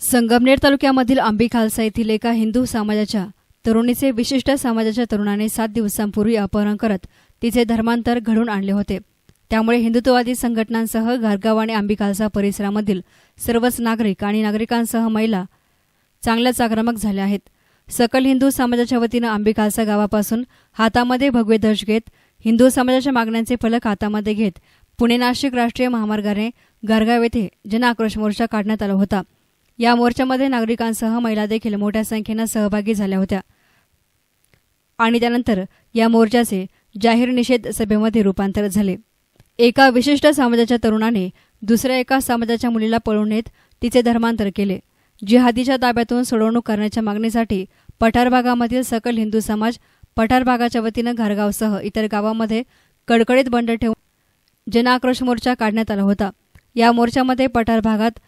संगमनेर तालुक्यामधील आंबी खालसा येथील एका हिंदू समाजाच्या तरुणीचे विशिष्ट समाजाच्या तरुणाने सात दिवसांपूर्वी अपहरण करत तिचे धर्मांतर घडून आणले होते. त्यामुळे हिंदुत्ववादी संघटनांसह घरगाव आणि आंबी खालसा परिसरामधील सर्वच नागरिक आणि नागरिकांसह महिला चांगल्याच आक्रमक झाल्या आहेत. सकल हिंदू समाजाच्या वतीनं आंबी खालसा गावापासून हातामध्ये भगवे ध्वज घेत हिंदू समाजाच्या मागण्यांचे फलक हातामध्ये घेत पुणे नाशिक राष्ट्रीय महामार्गाने घरगाव येथे जनआक्रोश मोर्चा काढण्यात आला होता. या मोर्चामध्ये नागरिकांसह महिला देखील मोठ्या संख्येनं सहभागी झाल्या होत्या. आणि त्यानंतर या मोर्चाचे जाहीर निषेध सभेमध्ये रूपांतर झाले. एका विशिष्ट समाजाच्या तरुणाने दुसऱ्या एका समाजाच्या मुलीला पळून नेत तिचे धर्मांतर केले जिहादीच्या ताब्यातून सोडवणूक करण्याच्या मागणीसाठी पठार भागामधील सकल हिंदू समाज पठार भागाच्या वतीनं घरगावसह इतर गावांमध्ये कडकडीत बंड ठेवून जनआक्रोश मोर्चा काढण्यात आला होता. या मोर्चामध्ये पठार भागात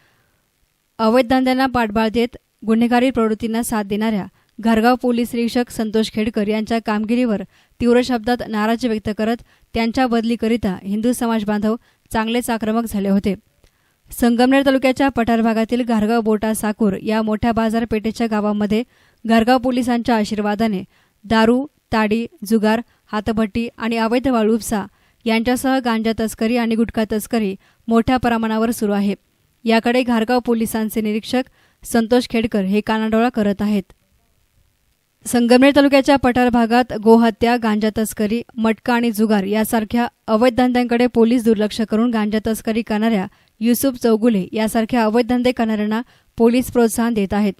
अवैध धंद्यांना पाठबळ देत गुन्हेगारी प्रवृत्तींना साथ देणाऱ्या घरगाव पोलीस निरीक्षक संतोष खेडकर यांच्या कामगिरीवर तीव्र शब्दात नाराजी व्यक्त करत त्यांच्या बदलीकरिता हिंदू समाज बांधव चांगलेच आक्रमक झाले होते. संगमनेर तालुक्याच्या पठार भागातील घारगाव बोटा साकूर या मोठ्या बाजारपेठेच्या गावामध्ये घरगाव पोलिसांच्या आशीर्वादाने दारू ताडी जुगार हातभट्टी आणि अवैध वाळू उपसा यांच्यासह गांजा तस्करी आणि गुटखा तस्करी मोठ्या प्रमाणावर सुरू आहे. याकडे घारगाव पोलिसांचे निरीक्षक संतोष खेडकर हे कानाडोळा करत आहेत. संगमनेर तालुक्याच्या पठार भागात गोहत्या गांजा तस्करी मटका आणि जुगार यासारख्या अवैध धंद्यांकडे पोलीस दुर्लक्ष करून गांजा तस्करी करणाऱ्या युसुफ चौगुले यासारख्या अवैध धंदे करणाऱ्यांना पोलीस प्रोत्साहन देत आहेत.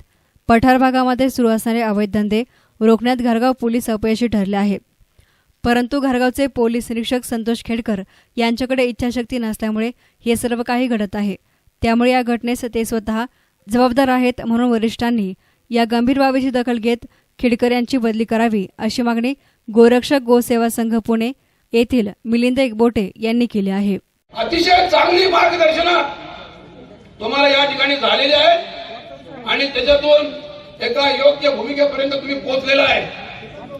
पठार भागामध्ये सुरू असणारे अवैध धंदे रोखण्यात घरगाव पोलीस अपयशी ठरले आहे. परंतु घरगावचे पोलीस निरीक्षक संतोष खेडकर यांच्याकडे इच्छाशक्ती नसल्यामुळे हे सर्व काही घडत आहे. त्यामुळे या घटनेस ते स्वतः जबाबदार आहेत म्हणून वरिष्ठांनी या गंभीर बाबीची दखल घेत खेडकर यांची बदली करावी अशी मागणी गोरक्षक गोसेवा संघ पुणे येथील मिलिंद एकबोटे यांनी केली आहे. अतिशय चांगली मार्गदर्शन तुम्हाला या ठिकाणी झालेली आहे आणि त्याच्यातून एका योग्य भूमिकेपर्यंत तुम्ही पोहोचलेला आहे.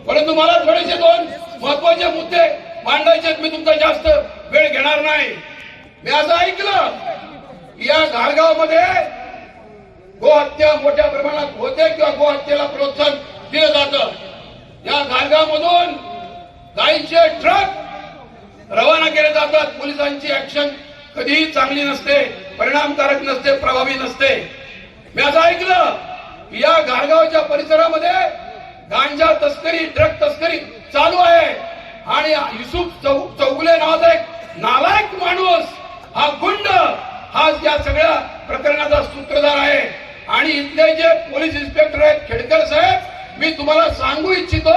परंतु मला थोडेसे दोन महत्त्वाचे मुद्दे मांडायचे मी तुमचा जास्त वेळ घेणार नाही. मी असं ऐकलं या घारगावमध्ये गोहत्या मोठ्या प्रमाणात होते किंवा गोहत्येला प्रोत्साहन दिलं जातं. या घारगावमधून गायीचे ट्रक रवाना केले जातात. पोलिसांची ऍक्शन कधीही चांगली नसते परिणामकारक नसते प्रभावी नसते. मी असं ऐकलं की या घारगावच्या परिसरामध्ये गांजा तस्करी ड्रग तस्करी चालू आहे. आणि युसुफ चौ- चौगुले नावाचा एक नालायक माणूस हा गुंड हाच या सगळ्या प्रकरणाचा सूत्रधार आहे. आणि इथले जे पोलीस इन्स्पेक्टर आहेत खेडकर साहेब मी तुम्हाला सांगू इच्छितो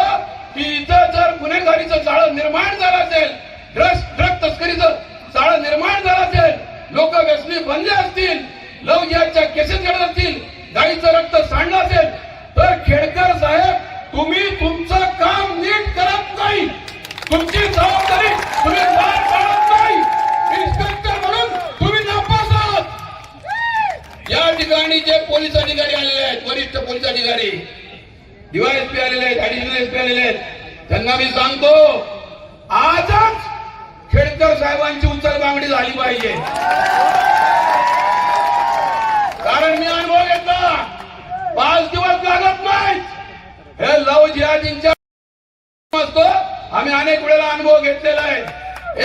की इथं जर गुन्हेगारीचं जाळं निर्माण झालं असेल ड्रग्स ड्रग तस्करीचं जाळं निर्माण झालं असेल लोक व्यसनी बनले असतील लव याच्या केसेस घडत असतील गाईचं रक्त सांडलं असेल तर खेडकर साहेब तुम्ही तुमचं काम नीट करत नाही. तुमची जबाबदारी तुम्ही पार पाडत नाही इन्स्पेक्टर म्हणून तुम्ही नापास आहात या ठिकाणी जे पोलीस अधिकारी आलेले आहेत ठिकाणी डीवायएसपी आलेले आहेत ऍडिशनल एसपी आलेले आहेत. त्यांना मी सांगतो आजच खेडकर साहेबांची उचल बांगडी झाली पाहिजे. कारण मी अनुभव घेतला पाच दिवस लागत नाही हे लव जिहादींच्या असतो आम्ही अनेक वेळेला अनुभव घेतलेला आहे.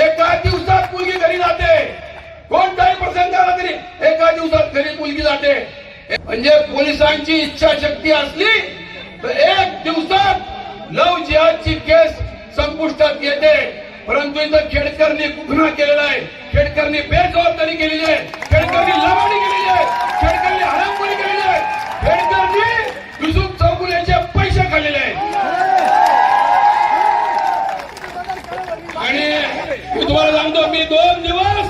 एका दिवसात मुलगी घरी जाते. कोणताही प्रसंग आला तरी एका दिवसात घरी मुलगी जाते. म्हणजे पोलिसांची इच्छाशक्ती असली तर एक दिवसात लव जिहादची केस संपुष्टात येते. परंतु इथं खेडकरनी गुन्हा केलेला आहे. खेडकरनी बेजबाबदारी केलेली आहे. खेडकरनी लवाडी केलेली आहे. खेडकरनी हरामखोरी केलेली आहे. खेडकरनी युसुफ चौगुलेचे पैसे खाल्लेले आहेत. आणि मी तुम्हाला सांगतो मी दोन दिवस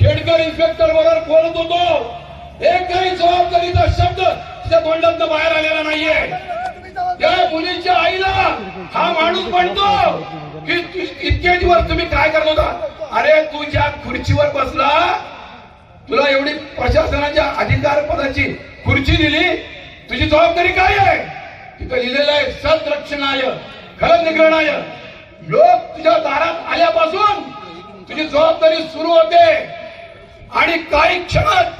खेडकर इन्स्पेक्टर बरोबर बोलत होतो एकही जबाबदारीचा शब्द तिच्या तोंडातनं बाहेर आलेला नाहीये. त्या मुलीच्या आईला हा माणूस म्हणतो की इतके दिवस तुम्ही काय करत होता? अरे तू ज्या खुर्चीवर बसला तुला एवढी प्रशासनाच्या अधिकार पदाची खुर्ची दिली तुझी जबाबदारी काय आहे? तिथं लिहिलेलं आहे संरक्षणाय खर निग्रहणाय लोक तुझ्या दारात आल्यापासून तुझी जबाबदारी सुरू होते. आणि काही क्षणात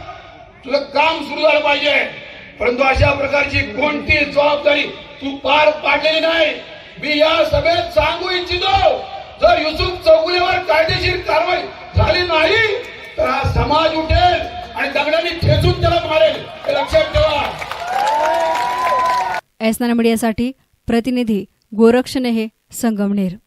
तुझं काम सुरू झालं पाहिजे. परंतु अशा प्रकारची कोणती जबाबदारी तू पार पाडलेली नाही. मी या सभेत सांगू इच्छितो जर युसुफ चौगुलेवर कायदेशीर कारवाई झाली नाही तर हा समाज उठेल आणि दगडाने ठेचून त्याला मारेल. हे लक्षात ठेवा. एसनान मीडियासाठी प्रतिनिधी गोरक्षण हे संगमनेर.